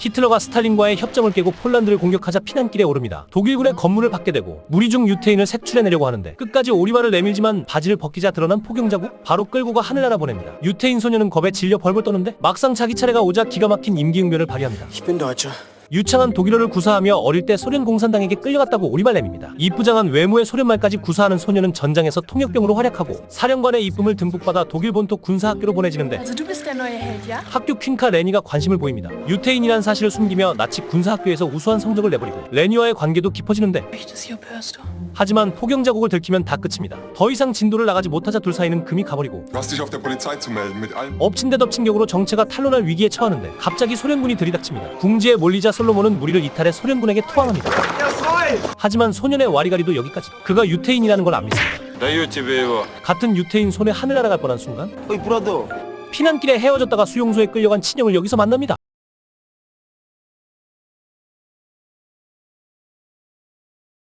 히틀러가 스탈린과의 협정을 깨고 폴란드를 공격하자 피난길에 오릅니다. 독일군의 검문을 받게 되고 무리 중 유태인을 색출해내려고 하는데 끝까지 오리발을 내밀지만 바지를 벗기자 드러난 포경자국 바로 끌고 가 하늘나라 보냅니다. 유태인 소녀는 겁에 질려 벌벌 떠는데 막상 자기 차례가 오자 기가 막힌 임기응변을 발휘합니다. 유창한 독일어를 구사하며 어릴 때 소련 공산당에게 끌려갔다고 오리발 내밉니다. 이쁘장한 외모의 소련말까지 구사하는 소녀는 전장에서 통역병으로 활약하고 사령관의 이쁨을 듬뿍 받아 독일 본토 군사학교로 보내지는데? 학교 퀸카 레니가 관심을 보입니다. 유태인이란 사실을 숨기며 나치 군사학교에서 우수한 성적을 내버리고 레니와의 관계도 깊어지는데? 하지만 포경 자국을 들키면 다 끝입니다. 더 이상 진도를 나가지 못하자 둘 사이는 금이 가버리고. 엎친 데 덮친 격으로 정체가 탄로날 위기에 처하는데 갑자기 소련군이 들이닥칩니다. 궁지에 몰리자 솔로몬은 무리를 이탈해 소련군에게 투항합니다. 하지만 소년의 와리가리도 여기까지. 그가 유태인이라는 걸 안 믿습니다. 같은 유태인 손에 하늘 날아갈 뻔한 순간 피난길에 헤어졌다가 수용소에 끌려간 친형을 여기서 만납니다.